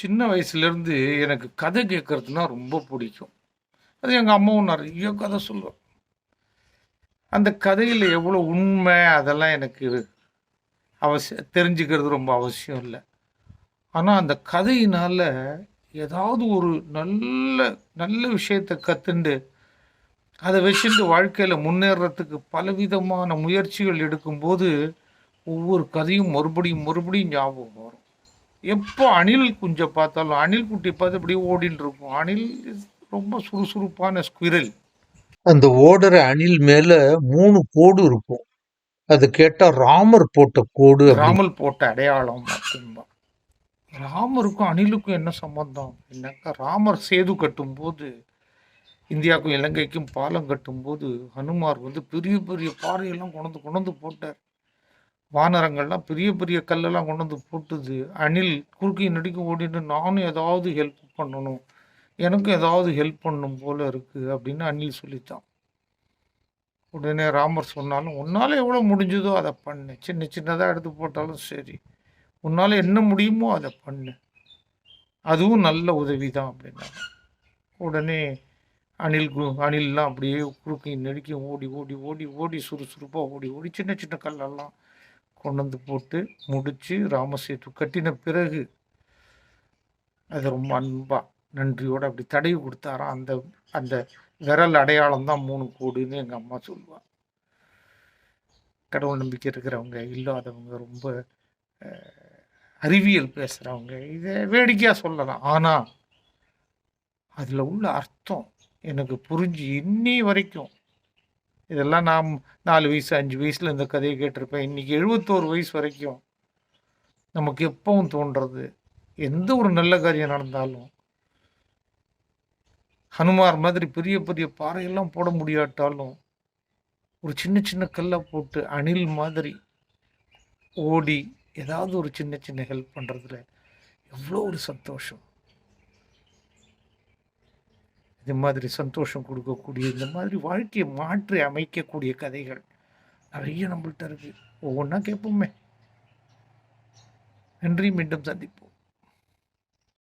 சின்ன வயசுலேருந்து எனக்கு கதை கேட்கறதுனா ரொம்ப பிடிக்கும். அது எங்கள் அம்மாவும் நிறைய கதை சொல்லுவோம் அந்த கதையில் எவ்வளோ உண்மை அதெல்லாம் எனக்கு அவசியம் தெரிஞ்சுக்கிறது ரொம்ப அவசியம் இல்லை. ஆனால் அந்த கதையினால் ஏதாவது ஒரு நல்ல நல்ல விஷயத்தை கற்றுண்டு அதை வச்சுட்டு வாழ்க்கையில் முன்னேறத்துக்கு பலவிதமான முயற்சிகள் எடுக்கும்போது ஒவ்வொரு கதையும் மறுபடியும் மறுபடியும் ஞாபகம் வரும். எப்போ அணில் குஞ்சை பார்த்தாலும் அணில் குட்டி பார்த்து அப்படியே ஓடின்னு இருக்கும். அணில் ரொம்ப சுறுசுறுப்பான ஸ்குவிரல் அந்த ஓடுற அணில் மேல மூணு கோடு இருக்கும். அது கேட்டா ராமர் போட்ட கோடு ராமல் போட்ட அடையாளம் அப்படின்பா ராமருக்கும் அணிலுக்கும் என்ன சம்பந்தம்? அப்படின்னாக்கா ராமர் சேது கட்டும்போது இந்தியாவுக்கும் இலங்கைக்கும் பாலம் கட்டும்போது ஹனுமார் வந்து பெரிய பெரிய பாறையெல்லாம் கொண்டு கொண்டு போட்டார். வானரங்கள்லாம் பெரிய பெரிய கல்லெல்லாம் கொண்டு வந்து போட்டுது. அணில் குறுக்கி நடிக்க ஓடிட்டு நானும் ஏதாவது ஹெல்ப் பண்ணணும். எனக்கும் ஏதாவது ஹெல்ப் பண்ணணும் போல இருக்குது அப்படின்னு அணில் சொல்லித்தான் உடனே ராமர் சொன்னாலும் உன்னால் எவ்வளோ முடிஞ்சதோ அதை பண்ணு. சின்ன சின்னதாக எடுத்து போட்டாலும் சரி. உன்னால் என்ன முடியுமோ அதை பண்ணு. அதுவும் நல்ல உதவி தான் அப்படின்னாங்க. உடனே அணில் அணில்லாம் அப்படியே குறுக்கி நெடுக்கி ஓடி ஓடி ஓடி ஓடி சுறுசுறுப்பாக ஓடி ஓடி சின்ன சின்ன கல்லெல்லாம் கொண்டு வந்து போட்டு முடித்து ராமசேத்து கட்டின பிறகு அது ரொம்ப அன்பாக நன்றியோடு அப்படி தடவி கொடுத்தாராம். அந்த அந்த விரல் அடையாளம் தான் மூணு கோடுன்னு எங்கள் அம்மா சொல்லுவாள் கடவுள் நம்பிக்கை இருக்கிறவங்க இல்லாதவங்க ரொம்ப அறிவியல் பேசுகிறவங்க இதை வேடிக்கையாக சொல்லலாம். ஆனால் அதில் உள்ள அர்த்தம் எனக்கு புரிஞ்சு இன்னி வரைக்கும் இதெல்லாம் நான் நாலு வயசு அஞ்சு வயசில் இந்த கதையை கேட்டிருப்பேன். இன்றைக்கி எழுபத்தோரு வயசு வரைக்கும் நமக்கு எப்பவும் தோன்றது எந்த ஒரு நல்ல காரியம் நடந்தாலும் ஹனுமார் மாதிரி பெரிய பெரிய பாறையெல்லாம் போட முடியாட்டாலும் ஒரு சின்ன சின்ன கல்லை போட்டு அணில் மாதிரி ஓடி ஏதாவது ஒரு சின்ன சின்ன ஹெல்ப் பண்ணுறதுல எவ்வளோ ஒரு சந்தோஷம். இது மாதிரி சந்தோஷம் கொடுக்கக்கூடிய இந்த மாதிரி வாழ்க்கையை மாற்றி அமைக்கக்கூடிய கதைகள் நிறைய நம்மள்கிட்ட இருக்குது ஒவ்வொன்றா கேட்போமே. நன்றி மீண்டும் சந்திப்போம்.